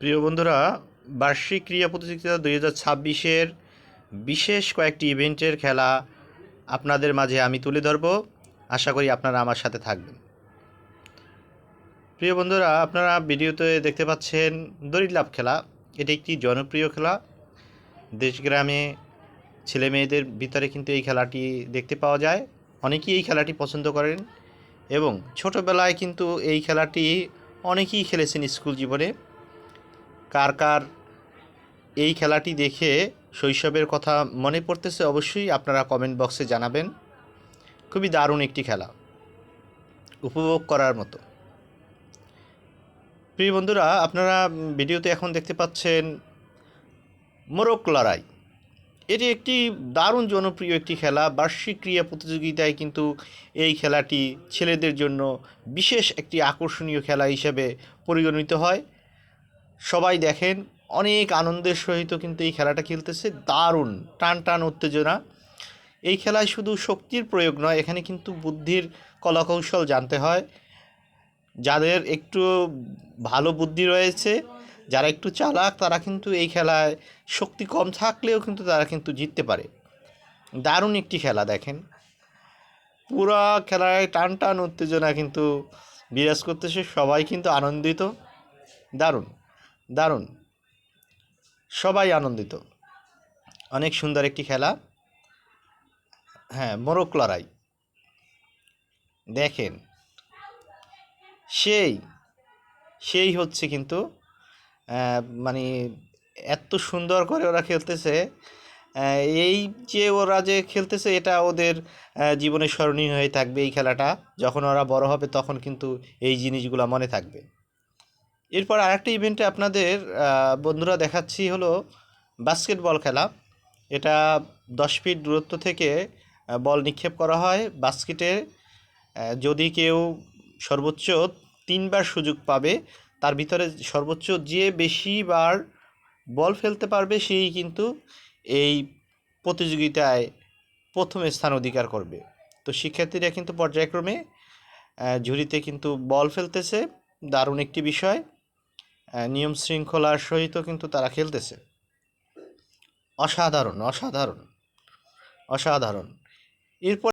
প্রিয় বন্ধুরা, বার্ষিক ক্রীড়া প্রতিযোগিতা দুই হাজার ছাব্বিশের বিশেষ কয়েকটি ইভেন্টের খেলা আপনাদের মাঝে আমি তুলে ধরব। আশা করি আপনারা আমার সাথে থাকবেন। প্রিয় বন্ধুরা, আপনারা ভিডিওতে দেখতে পাচ্ছেন দড়ি লাভ খেলা। এটি একটি জনপ্রিয় খেলা। দেশগ্রামে ছেলে মেয়েদের ভিতরে কিন্তু এই খেলাটি দেখতে পাওয়া যায়। অনেকেই এই খেলাটি পছন্দ করেন এবং ছোটোবেলায় কিন্তু এই খেলাটি অনেকেই খেলেছেন স্কুল জীবনে। কার কার এই খেলাটি দেখে শৈশবের কথা মনে পড়তেছে অবশ্যই আপনারা কমেন্ট বক্সে জানাবেন। খুবই দারুণ একটি খেলা। উপভোগ করার মতো। প্রিয় বন্ধুরা, আপনারা ভিডিওতে এখন দেখতে পাচ্ছেন মোরগ লড়াই। এটি একটি দারুণ জনপ্রিয় একটি খেলা। বার্ষিক ক্রীড়া প্রতিযোগিতায় কিন্তু এই খেলাটি ছেলেদের জন্য বিশেষ একটি আকর্ষণীয় খেলা হিসেবে পরিগণিত হয়। সবাই দেখেন, অনেক আনন্দের সহিত কিন্তু এই খেলাটা খেলতেছে। দারুণ, টান টান উত্তেজনা। এই খেলায় শুধু শক্তির প্রয়োগ নয়, এখানে কিন্তু বুদ্ধির কলাকৌশল জানতে হয়। যাদের একটু ভালো বুদ্ধি রয়েছে, যারা একটু চালাক, তারা কিন্তু এই খেলায় শক্তি কম থাকলেও কিন্তু তারা কিন্তু জিততে পারে। দারুণ একটি খেলা দেখেন। পুরা খেলায় টান টান উত্তেজনা কিন্তু বিরাজ করতেছে, সবাই কিন্তু আনন্দিত। দারুণ। দারুণ। সবাই আনন্দিত। অনেক সুন্দর একটি খেলা। হ্যাঁ মোরগ লড়াই। দেখেন, সেই সেই হচ্ছে কিন্তু মানে এত সুন্দর করে ওরা খেলতেছে এই যে ওরা যে খেলতেছে, এটা ওদের জীবনে স্মরণীয় হয়ে থাকবে এই খেলাটা। যখন ওরা বড় হবে, তখন কিন্তু এই জিনিসগুলো মনে থাকবে। এরপর আরেকটা ইভেন্টে আপনাদের বন্ধুরা দেখাচ্ছি হলো বাস্কেটবল খেলা। এটা দশ ফিট দূরত্ব থেকে বল নিক্ষেপ করা হয় বাস্কেটে যদি কেউ সর্বোচ্চ তিনবার সুযোগ পাবে, তার ভিতরে সর্বোচ্চ যে বেশিবার বল ফেলতে পারবে, সেই কিন্তু এই প্রতিযোগিতায় প্রথম স্থান অধিকার করবে। তো শিক্ষার্থীরা কিন্তু পর্যায়ক্রমে ঝুড়িতে কিন্তু বল ফেলতেছে। দারুণ একটি বিষয়। নিয়ম শৃঙ্খলার সহিত কিন্তু তারা খেলতেছে। অসাধারণ অসাধারণ অসাধারণ। এরপর